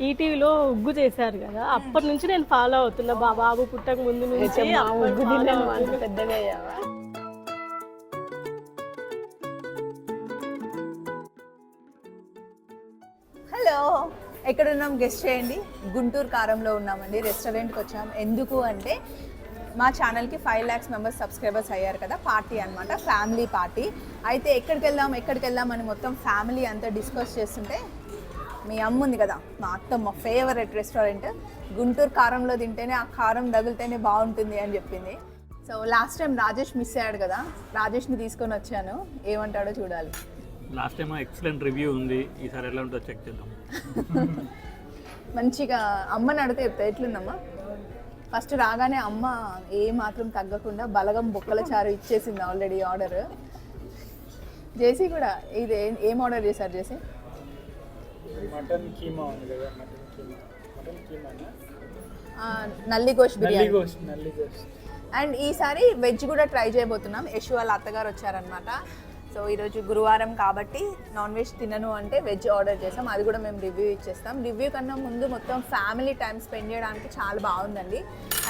ఈటీవీలో ఉగ్గు చేశారు కదా. అప్పటి నుంచి నేను ఫాలో అవుతున్నా. బా బాబు పుట్టక ముందు నుంచి అవుతున్నా. పెద్దగా అయ్యావా? హలో. ఎక్కడ ఉన్నాం గెస్ట్ చేయండి. గుంటూరు కారంలో ఉన్నామండి. రెస్టారెంట్కి వచ్చాం. ఎందుకు అంటే మా ఛానల్కి ఫైవ్ ల్యాక్స్ మెంబర్స్ సబ్స్క్రైబర్స్ అయ్యారు కదా. పార్టీ అన్నమాట. ఫ్యామిలీ పార్టీ అయితే ఎక్కడికి వెళ్దాం ఎక్కడికి వెళ్దాం అని మొత్తం ఫ్యామిలీ అంతా డిస్కస్ చేస్తుంటే మీ అమ్మ ఉంది కదా మా అత్త మా ఫేవరెట్ రెస్టారెంట్ గుంటూరు కారంలో తింటేనే ఆ కారం తగిలితేనే బాగుంటుంది అని చెప్పింది. So last time Rajesh miss అయ్యాడు కదా రాజేష్ని తీసుకొని వచ్చాను. ఏమంటాడో చూడాలి. లాస్ట్ టైం ఎక్సలెంట్ రివ్యూ ఉంది. ఈసారి ఎలా ఉంటుందో చెక్ చేద్దాం. మంచిగా అమ్మని అడిగితే చెప్తా ఎట్లుందమ్మా? ఫస్ట్ రాగానే అమ్మ ఏ మాత్రం తగ్గకుండా బలగం బొక్కల చారు ఇచ్చేసింది ఆల్రెడీ ఆర్డర్ జేసీ కూడా ఇది ఏం ఆర్డర్ చేశారు జేసీ? మటన్ కీమా ఉంది కదా mutton keema. Mutton keema nalli gosht nalli biryani gosht nalli gosht. And ఈసారి వెజ్ కూడా ట్రై చేయబోతున్నాం. యశు వాళ్ళ అత్తగారు వచ్చారనమాట సో ఈరోజు గురువారం కాబట్టి నాన్ వెజ్ తినను అంటే వెజ్ ఆర్డర్ చేసాం. అది కూడా మేము రివ్యూ ఇచ్చేస్తాం. రివ్యూ కన్నా ముందు మొత్తం ఫ్యామిలీ టైం స్పెండ్ చేయడానికి చాలా బాగుందండి.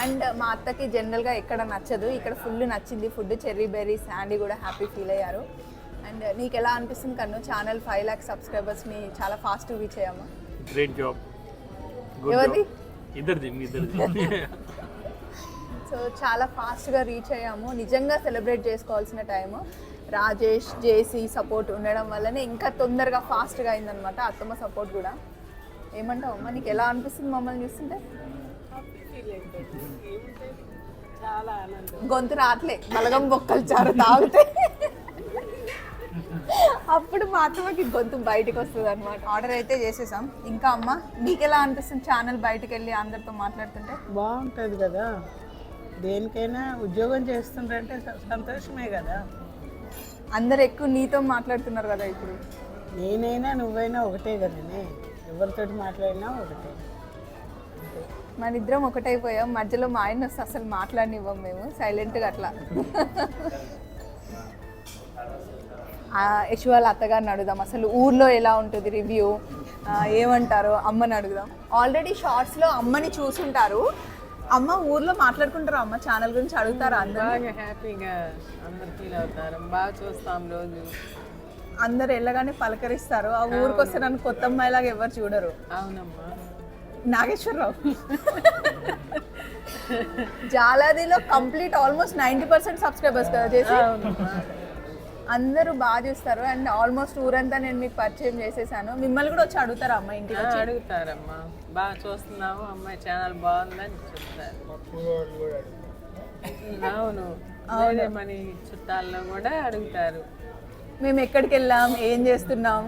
అండ్ మా అత్తకి జనరల్గా ఎక్కడ నచ్చదు. ఇక్కడ ఫుల్ నచ్చింది ఫుడ్ చెర్రీ బెర్రీ శాండీ కూడా హ్యాపీ ఫీల్ అయ్యారు. అండ్ నీకు ఎలా అనిపిస్తుంది కన్ను? ఛానల్ ఫైవ్ ల్యాక్ సబ్స్క్రైబర్స్ని చాలా ఫాస్ట్ రీచ్ అయ్యాము? గ్రేట్ జాబ్ ఎవరిది? ఇద్దరిది మీ ఇద్దరిది. సో చాలా ఫాస్ట్గా రీచ్ అయ్యాము. నిజంగా సెలబ్రేట్ చేసుకోవాల్సిన టైము రాజేష్ జేసీ సపోర్ట్ ఉండడం వల్లనే ఇంకా తొందరగా ఫాస్ట్గా అయిందనమాట అత్తమ్మ సపోర్ట్ కూడా. ఏమంటావు అమ్మ? నీకు ఎలా అనిపిస్తుంది మమ్మల్ని చూస్తుంటే? చాలా ఆనందం. గొంతు రావట్లే. బలగం బొక్కలు చారు తాగితే. అప్పుడు మా అత్తమ్మకి గొంతు బయటకు వస్తుంది అనమాట ఆర్డర్ అయితే చేసేసాం. ఇంకా అమ్మ నీకు ఎలా అనిపిస్తుంది ఛానల్ బయటకు వెళ్ళి అందరితో మాట్లాడుతుంటే? బాగుంటుంది కదా. దేనికైనా ఉద్యోగం చేస్తుండ్రంటే స- సంతోషమే కదా. అందరు ఎక్కువ నీతో మాట్లాడుతున్నారు కదా ఇప్పుడు. నేనైనా నువ్వైనా ఒకటే కదనే. ఎవరితోటి మాట్లాడినా ఒకటే. మన ఇద్దరం ఒకటైపోయాం. మధ్యలో మా ఆయన వస్తే అసలు మాట్లాడనివ్వం మేము. సైలెంట్గా అట్లా. ఆ, యశు వాళ్ళ అత్తగారిని అడుగుదాం. అసలు ఊర్లో ఎలా ఉంటుంది రివ్యూ? ఏమంటారో అమ్మని అడుగుదాం. ఆల్రెడీ షార్ట్స్లో అమ్మని చూసుంటారు. అమ్మ ఊర్లో మాట్లాడుకుంటారు అమ్మ. ఛానల్ గురించి అడుగుతారా అందరూ హ్యాపీగా అందరు ఫీల్ అవుతారు. బాగా చూస్తాం రోజు. అందరు వెళ్ళగానే పలకరిస్తారు. ఆ ఊరికి వస్తే నన్ను కొత్త అమ్మాయిలాగా ఎవరు చూడరు. అవునమ్మా. Nageswararao. జాలాదిలో complete almost ninety percent subscribers కదా చేసి అందరూ బాగా చూస్తారు. అండ్ ఆల్మోస్ట్ ఊరంతా నేను మీకు పరిచయం చేసేసాను. మిమ్మల్ని కూడా వచ్చి అడుగుతారా అమ్మ ఇంటికి వచ్చి? అడుగుతారమ్మా. బాగా చూస్తున్నావు అమ్మాయి ఛానల్ బాగుందని చెప్తారు. అవును. వేరే మన చుట్టాల్లో కూడా అడుగుతారు. మేము ఎక్కడికి వెళ్ళాం ఏం చేస్తున్నాం?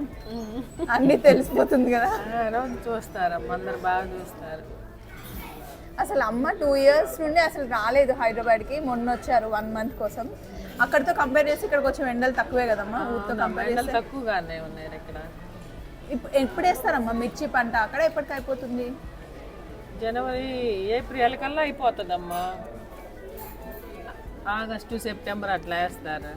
అన్నీ తెలిసిపోతుంది కదా. రోజు చూస్తారమ్మా అందరు బాగా చూస్తారు. అసలు అమ్మ టూ ఇయర్స్ నుండి అసలు రాలేదు హైదరాబాద్కి. మొన్న వచ్చారు వన్ మంత్ కోసం. అక్కడితో కంపేర్ చేసి ఇక్కడ కొంచెం ఎండలు తక్కువే కదమ్మా ఊరితో కంపేర్ చేస్తే. తక్కువగానే ఉన్నాయి ఇక్కడ. ఎప్పుడు వేస్తారమ్మా మిర్చి పంట? అక్కడ ఎప్పటికి అయిపోతుంది? జనవరి ఏప్రిల్ కల్లా అయిపోతుందమ్మా. ఆగస్టు సెప్టెంబర్ అట్లా వేస్తారు.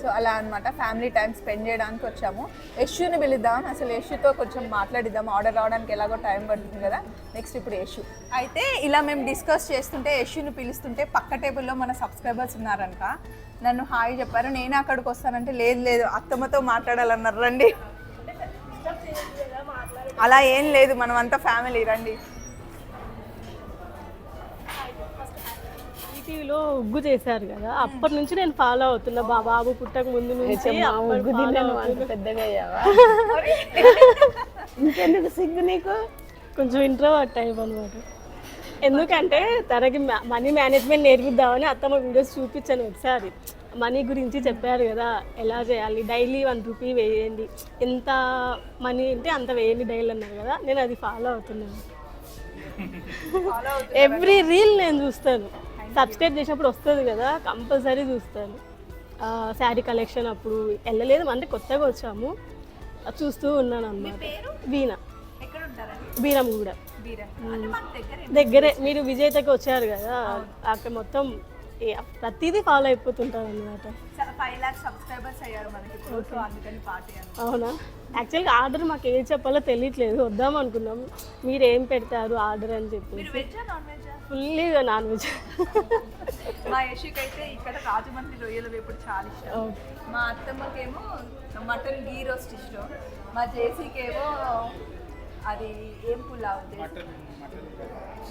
సో అలా అన్నమాట. ఫ్యామిలీ టైం స్పెండ్ చేయడానికి వచ్చాము. యష్యూని పిలుద్దాం అసలు యష్యూతో కొంచెం మాట్లాడిద్దాం. ఆర్డర్ రావడానికి ఎలాగో టైం పడుతుంది కదా. నెక్స్ట్ ఇప్పుడు యష్యూ అయితే ఇలా మేము డిస్కస్ చేస్తుంటే యష్యూని పిలుస్తుంటే పక్క టేబుల్లో మన సబ్స్క్రైబర్స్ ఉన్నారంట. నన్ను హాయ్ చెప్పారు. నేను అక్కడికి వస్తానంటే లేదు లేదు. అత్తమ్మతో మాట్లాడాలన్నారు. రండి. అలా ఏం లేదు. మనం అంతా ఫ్యామిలీ రండి. ఈటీవీలో ఉగ్గు చేశారు కదా. అప్పటి నుంచి నేను ఫాలో అవుతున్నా. బా బాబు పుట్టక ముందు నుంచి ఉగ్గు తిన్నాను పెద్దగా అయ్యావా? ఇంకెందుకు సిగ్గు నీకు? కొంచెం ఇంట్రోవర్ట్ టైప్ అనమాట ఎందుకంటే తనకి మనీ మేనేజ్మెంట్ నేర్పిద్దామని అత్తమ్మ వీడియోస్ చూపించాను ఒకసారి. మనీ గురించి చెప్పారు కదా ఎలా చేయాలి? డైలీ వన్ రూపీ వేయండి. ఎంత మనీ అంటే అంత వేయండి డైలీ అన్నారు కదా. నేను అది ఫాలో అవుతున్నాను. ఎవ్రీ రీల్ నేను చూస్తాను. సబ్స్క్రైబ్ చేసినప్పుడు వస్తుంది కదా కంపల్సరీ చూస్తాను. శారీ కలెక్షన్ అప్పుడు వెళ్ళలేదు అంటే కొత్తగా వచ్చాము. చూస్తూ ఉన్నాను అన్నమాట. వీణ. బీరం కూడా. దగ్గరే. మీరు విజేతకి వచ్చారు కదా అక్కడ మొత్తం ప్రతిదీ ఫాలో అయిపోతుంటారు అనమాట అవునా? యాక్చువల్గా ఆర్డర్ మాకు ఏం చెప్పాలో తెలియట్లేదు. వద్దాం అనుకున్నాం. మీరు ఏం పెడతారు ఆర్డర్ అని చెప్పి ఫుల్లీ నాన్ వెజ్. మా యశుకి అయితే ఇక్కడ రాజమండ్రి రొయ్యల వేపుడు చాలా ఇష్టం. మా అత్తమ్మకేమో మటన్ గీ రోస్ట్ ఇష్టం. మా జేసీకేమో అది ఏం పులావ్ ఇది?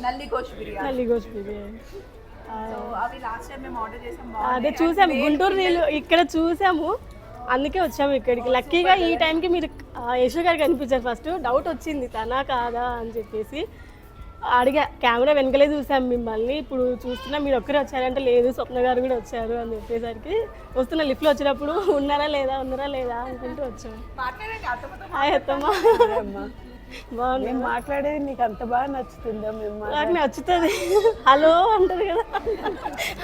నల్లి కోష్ బిర్యానీ. మళ్ళీ గోష్ బిర్యానీ. సో అవి లాస్ట్ టైం మేము ఆర్డర్ చేసాం అదే చూసాము. గుంటూరు నీళ్ళు ఇక్కడ చూసాము. అందుకే వచ్చాము ఇక్కడికి. లక్కీగా ఈ టైంకి మీరు యశు గారు కనిపించారు ఫస్ట్ డౌట్ వచ్చింది తనా కాదా అని చెప్పేసి. అడిగా కెమెరా వెనకలే చూసాం మిమ్మల్ని. ఇప్పుడు చూస్తున్నా మీరు ఒక్కరే వచ్చారంటే లేదు స్వప్న గారు కూడా వచ్చారు అని చెప్పేసరికి. వస్తున్న లిఫ్ట్లో వచ్చినప్పుడు ఉన్నారా లేదా ఉన్నారా లేదా అనుకుంటూ వచ్చాము అత్తమ్మ. బాగుంది మాట్లాడేది నీకు అంత బాగా నచ్చుతుందా మేము నాకు నచ్చుతుంది. హలో అంటారు కదా.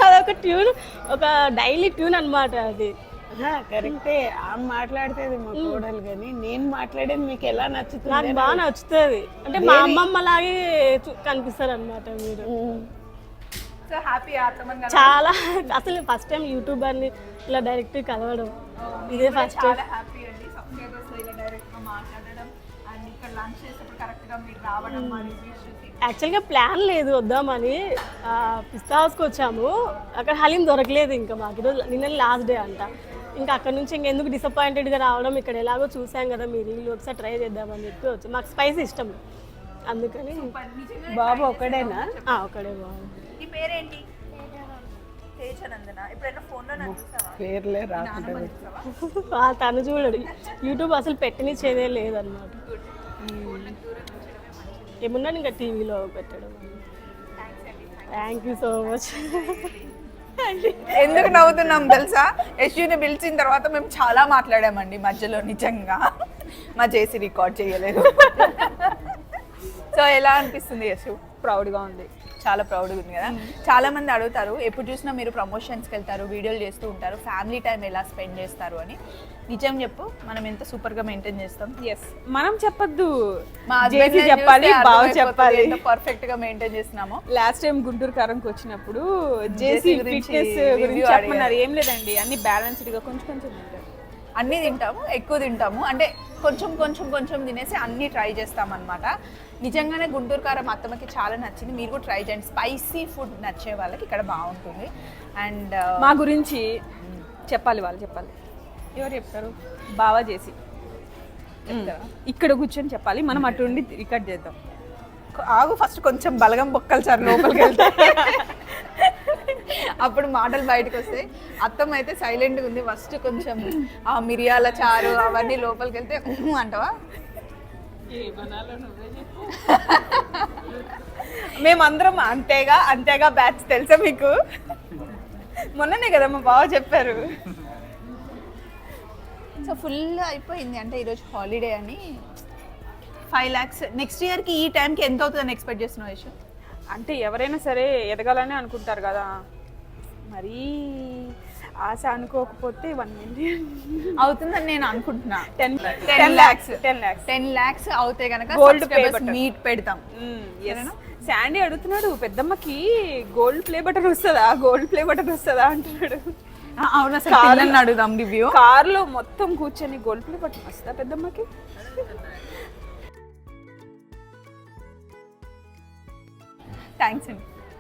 అదొక ట్యూన్ ఒక డైలీ ట్యూన్ అన్నమాట అది. కరెక్టే. ఆమె మాట్లాడితేది మా కోడలు కానీ. నేను మాట్లాడేది మీకు ఎలా నచ్చుతుంది నాకు బాగా నచ్చుతుంది. అంటే మా అమ్మమ్మ లాగే కనిపిస్తారు అనమాట మీరు. సో హ్యాపీ అత్తమ్మని చాలా అసలు ఫస్ట్ టైం యూట్యూబర్ని ఇలా డైరెక్ట్ కలవడం. ఇదే ఫస్ట్ చాలా హ్యాపీ అండి. సబ్స్క్రైబర్స్ ఇలా డైరెక్ట్గా మాట్లాడడం. అండ్ ఇక్కడ లంచ్ చేసేటప్పుడు కరెక్ట్గా మీరు రావడం మా రివ్యూస్ చూసి యాక్చువల్గా ప్లాన్ లేదు వద్దామని. పిస్తా హౌస్కి వచ్చాము. అక్కడ హలీం దొరకలేదు ఇంకా మాకు. ఈరోజు నిన్న లాస్ట్ డే అంట. ఇంకా అక్కడ నుంచి ఇంకెందుకు డిసప్పాయింటెడ్గా రావడం ఇక్కడ ఎలాగో చూసాం కదా మీరు ఇల్లు ఒకసారి ట్రై చేద్దామని చెప్పి వచ్చాం. మాకు స్పైస్ ఇష్టం. అందుకని బాబు ఒకడేనా? ఆ, ఒకడే నీ పేరేంటి? పేర్లే రాకుండా తను చూడడు. యూట్యూబ్ అసలు పెట్టనిచ్చేదే లేదన్నమాట. ఏమున్నా ఇంకా టీవీలో పెట్టడం. థ్యాంక్ యూ సో మచ్ ఎందుకు నవ్వుతున్నాం తెలుసా? యశ్విని పిలిచిన తర్వాత మేము చాలా మాట్లాడామండి మధ్యలో నిజంగా. మా చేసి రికార్డ్ చేయలేదు. సో ఎలా అనిపిస్తుంది యశు ప్రౌడ్గా ఉంది. చాలా ప్రౌడ్గా ఉంది కదా. చాలా మంది అడుగుతారు ఎప్పుడు చూసినా మీరు ప్రమోషన్స్కి వెళ్తారు వీడియోలు చేస్తూ ఉంటారు ఫ్యామిలీ టైం ఎలా స్పెండ్ చేస్తారు? అని. నిజం చెప్పు మనం ఎంత సూపర్గా మెయింటైన్ చేస్తాం. ఎస్ మనం చెప్పొద్దు. మా జేసీ చెప్పాలి బావ చెప్పాలి. పర్ఫెక్ట్గా మెయింటైన్ చేస్తున్నామో. లాస్ట్ టైం గుంటూరు కారంకి వచ్చినప్పుడు జేసీ ఫిట్నెస్ గురించి చెప్పమన్నారు. ఏం లేదండి అన్ని బ్యాలెన్స్డ్గా కొంచెం కొంచెం అన్నీ తింటాము ఎక్కువ తింటాము. అంటే కొంచెం కొంచెం కొంచెం తినేసి అన్నీ ట్రై చేస్తాం అనమాట నిజంగానే గుంటూరు కారం అత్తమ్మకి చాలా నచ్చింది. మీరు కూడా ట్రై చేయండి. స్పైసీ ఫుడ్ నచ్చే వాళ్ళకి ఇక్కడ బాగుంటుంది. అండ్ మా గురించి చెప్పాలి వాళ్ళు చెప్పాలి. ఎవరు చెప్తారు? బావా చేసి. ఇక్కడ కూర్చొని చెప్పాలి. మనం అటు ఉండి రికార్డ్ చేద్దాం. ఆగు ఫస్ట్ కొంచెం బలగం బొక్కలు సార్ లోపలికి వెళ్తే. అప్పుడు మాటలు బయటకు వస్తాయి. అత్తమ్మ అయితే సైలెంట్గా ఉంది. ఫస్ట్ కొంచెం ఆ మిరియాల చారు అవన్నీ లోపలికి వెళ్తే అంటావా? మేమందరం అంతేగా అంతేగా బ్యాచ్ తెలుసా మీకు? మొన్ననే కదా మా బావ చెప్పారు. సో ఫుల్ అయిపోయింది అంటే ఈరోజు హాలిడే అని. ఫైవ్ ల్యాక్స్ నెక్స్ట్ ఇయర్కి ఈ టైంకి ఎంత అవుతుందని ఎక్స్పెక్ట్ చేస్తున్నావు అంటే ఎవరైనా సరే ఎదగాలని అనుకుంటారు కదా. మరీ ఆశ అనుకోకపోతే వన్ మిలియన్ అవుతుందని నేను అనుకుంటున్నా. Ten ten lakhs ten lakhs ten lakhs అవుతే కనుక button. మీట్ పెడతాం. శాండీ అడుగుతున్నాడు పెద్దమ్మకి గోల్డ్ ప్లే బటన్ వస్తుందా? గోల్డ్ ప్లే బటన్ వస్తుందా? అంటున్నాడు. అవును పిల్లల్ని అడుగుదాం రివ్యూ కార్లో మొత్తం కూర్చొని గోల్డ్ ప్లే బటన్ వస్తుందా పెద్దమ్మకి? థ్యాంక్స్ అండి.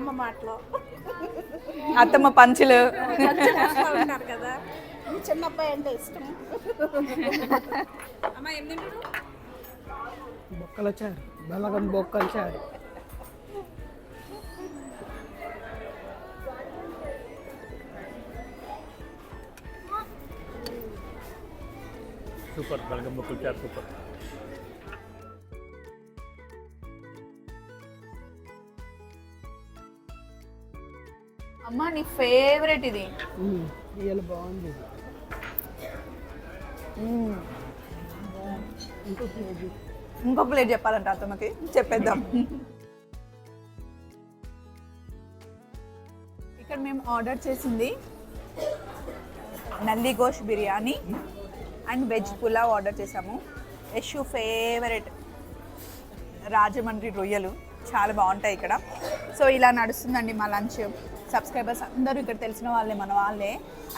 అమ్మ మాటలో. అత్తమ్మ పంచులు. ఉంటారు కదా. ఈ చిన్న అబ్బాయి అంటే ఇష్టం. బొక్కల చారు బలగం బొక్కల చారు సూపర్. బలగం బొక్కులు చారు సూపర్. అమ్మ నీ ఫేవరెట్ ఇది. ఇవాళ బాగుంది. ఇంకో ప్లేట్. చెప్పాలంట అత్తమ్మకి. చెప్పేద్దాం. ఇక్కడ మేము ఆర్డర్ చేసింది nalli gosht biryani and veg pulao order చేసాము. యశు ఫేవరెట్ రాజమండ్రి రొయ్యలు. చాలా బాగుంటాయి ఇక్కడ. సో ఇలా నడుస్తుందండి మా లంచ్. సబ్స్క్రైబర్స్ అందరూ ఇక్కడ తెలిసిన వాళ్ళే మన వాళ్ళే.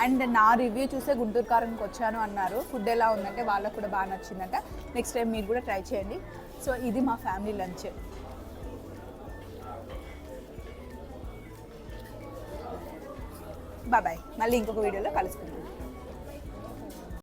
అండ్ నా రివ్యూ చూసే గుంటూరు కారంకి వచ్చాను అన్నారు. ఫుడ్ ఎలా ఉందంటే వాళ్ళకు కూడా బాగా నచ్చిందంట. నెక్స్ట్ టైం మీరు కూడా ట్రై చేయండి. సో ఇది మా ఫ్యామిలీ లంచ్ బాబాయ్ బాయ్ మళ్ళీ ఇంకొక వీడియోలో కలుసుకుందాం.